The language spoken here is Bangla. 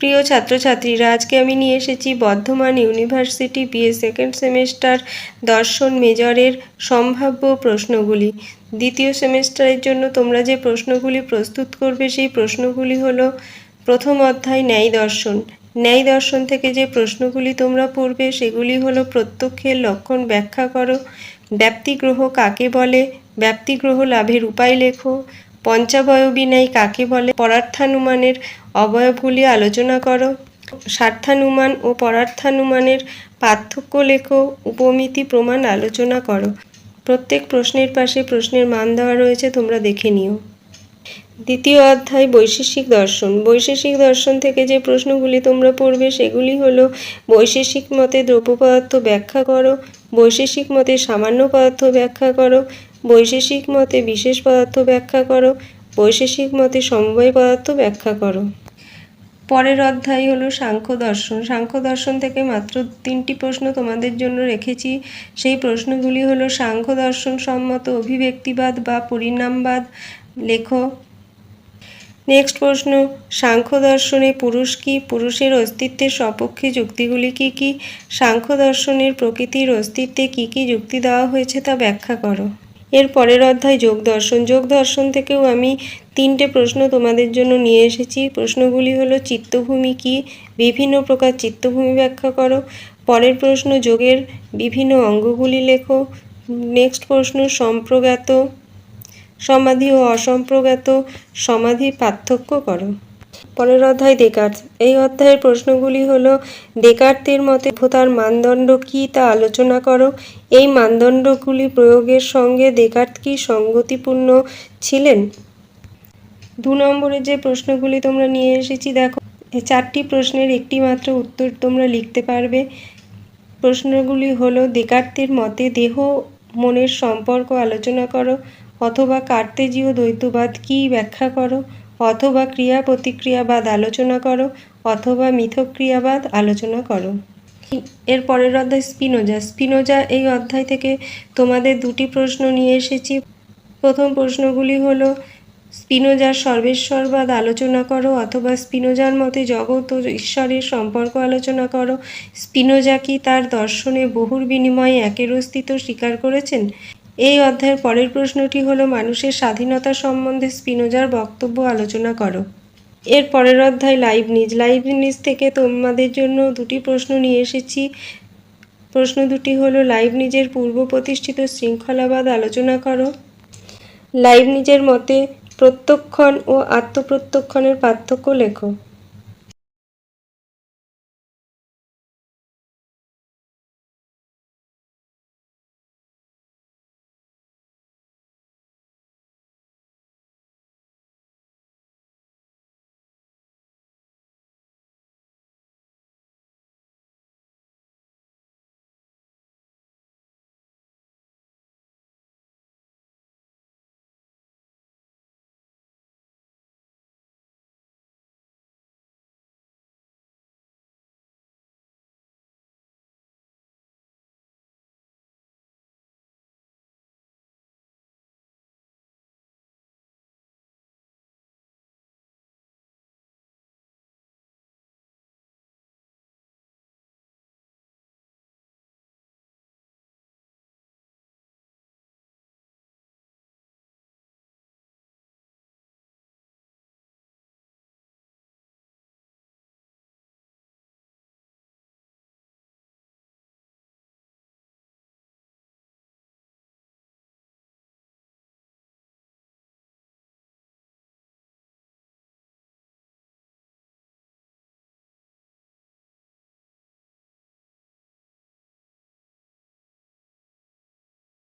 প্রিয় ছাত্রছাত্রীরা, আজকে আমি নিয়ে এসেছি Bardhaman university BA second semester দর্শন মেজরের সম্ভাব্য প্রশ্নগুলি। দ্বিতীয় সেমেস্টারের জন্য তোমরা যে প্রশ্নগুলি প্রস্তুত করবে, সেই প্রশ্নগুলি হলো, প্রথম অধ্যায় ন্যায় দর্শন। ন্যায় দর্শন থেকে যে প্রশ্নগুলি তোমরা পড়বে, সেগুলি হলো প্রত্যক্ষের লক্ষণ ব্যাখ্যা করো ব্যাপ্তিগ্রহ কাকে বলে ব্যাপ্তিগ্রহ লাভের উপায় লেখো পঞ্চাবয়বী ন্যায় কাকে বলে? পরার্থানুমানের অবয়বগুলি আলোচনা করো। স্বার্থানুমান ও পরার্থানুমানের পার্থক্য লেখো। উপমিতি প্রমাণ আলোচনা করো। প্রত্যেক প্রশ্নের পাশে প্রশ্নের মান দেওয়া রয়েছে, তোমরা দেখে নিও। দ্বিতীয় অধ্যায়, বৈশেষিক দর্শন। বৈশেষিক দর্শন থেকে যে প্রশ্নগুলি তোমরা পড়বে, সেগুলি হলো, বৈশেষিক মতে দ্রব্য পদার্থ ব্যাখ্যা করো। বৈশেষিক মতে সামান্য পদার্থ ব্যাখ্যা করো। বৈশেষিক মতে বিশেষ পদার্থ ব্যাখ্যা করো, বৈশেষিক মতে সমবায় পদার্থ ব্যাখ্যা করো। পরের অধ্যায় হলো সাংখ্য দর্শন। সাংখ্য দর্শন থেকে মাত্র তিনটি প্রশ্ন তোমাদের জন্য রেখেছি। সেই প্রশ্নগুলি হলো সাংখ্য দর্শন সম্মত অভিব্যক্তিবাদ বা পরিণামবাদ। লেখো। নেক্সট প্রশ্ন, সাংখ্য দর্শনে পুরুষ কি? পুরুষের অস্তিত্বের সপক্ষে যুক্তিগুলি কি কি? সাংখ্য দর্শনের প্রকৃতির অস্তিত্বে কি কি যুক্তি দেওয়া হয়েছে তা ব্যাখ্যা করো। এর পরের অধ্যায় যোগ দর্শন। যোগ দর্শন থেকেও আমি তিনটে প্রশ্ন তোমাদের জন্য নিয়ে এসেছি। প্রশ্নগুলি হলো, চিত্তভূমি কি? বিভিন্ন প্রকার চিত্তভূমি ব্যাখ্যা করো। পরের প্রশ্ন, যোগের বিভিন্ন অঙ্গগুলি লেখো। নেক্সট প্রশ্ন, সম্প্রজ্ঞাত, সমাধি ও অসম্প্রজ্ঞাত সমাধি পার্থক্য করো। পরের অধ্যায় দেকার্ত এই অধ্যায়ের প্রশ্নগুলি হলো দেকার্তের মতে সভ্যতার মানদণ্ড কী তা আলোচনা করো। এই মানদণ্ডগুলি প্রয়োগের সঙ্গে দেকার্ত কি সঙ্গতিপূর্ণ ছিলেন? দু নম্বরের যে প্রশ্নগুলি তোমরা নিয়ে এসেছি, দেখো চারটি প্রশ্নের একটি মাত্র উত্তর তোমরা লিখতে পারবে। প্রশ্নগুলি হলো দেকার্তের মতে দেহ মনের সম্পর্ক আলোচনা করো অথবা কার্তেজীয় দ্বৈতবাদ কী ব্যাখ্যা করো? অথবা ক্রিয়া প্রতিক্রিয়াবাদ আলোচনা করো, অথবা মিথক্রিয়াবাদ আলোচনা করো। এর পরের অধ্যায় স্পিনোজা। স্পিনোজা এই অধ্যায় থেকে তোমাদের দুটি প্রশ্ন নিয়ে এসেছি। প্রথম প্রশ্নগুলি হলো, স্পিনোজার সর্বেশ্বরবাদ আলোচনা করো অথবা স্পিনোজার মতে জগৎ ও ঈশ্বরের সম্পর্ক আলোচনা করো। স্পিনোজা কি তার দর্শনে বহুর বিনিময়ে একের অস্তিত্ব স্বীকার করেছেন? এই অধ্যায়ের পরের প্রশ্নটি হলো, মানুষের স্বাধীনতা সম্বন্ধে স্পিনোজার বক্তব্য আলোচনা করো। এর পরের অধ্যায়, লাইভ নিজ লাইভ নিজ থেকে তোমাদের জন্য দুটি প্রশ্ন নিয়ে এসেছি। প্রশ্ন দুটি হলো, লাইভ নিজের পূর্ব প্রতিষ্ঠিত শৃঙ্খলাবাদ আলোচনা করো। লাইভ নিজের মতে প্রত্যক্ষণ ও আত্মপ্রত্যক্ষণের পার্থক্য লেখো।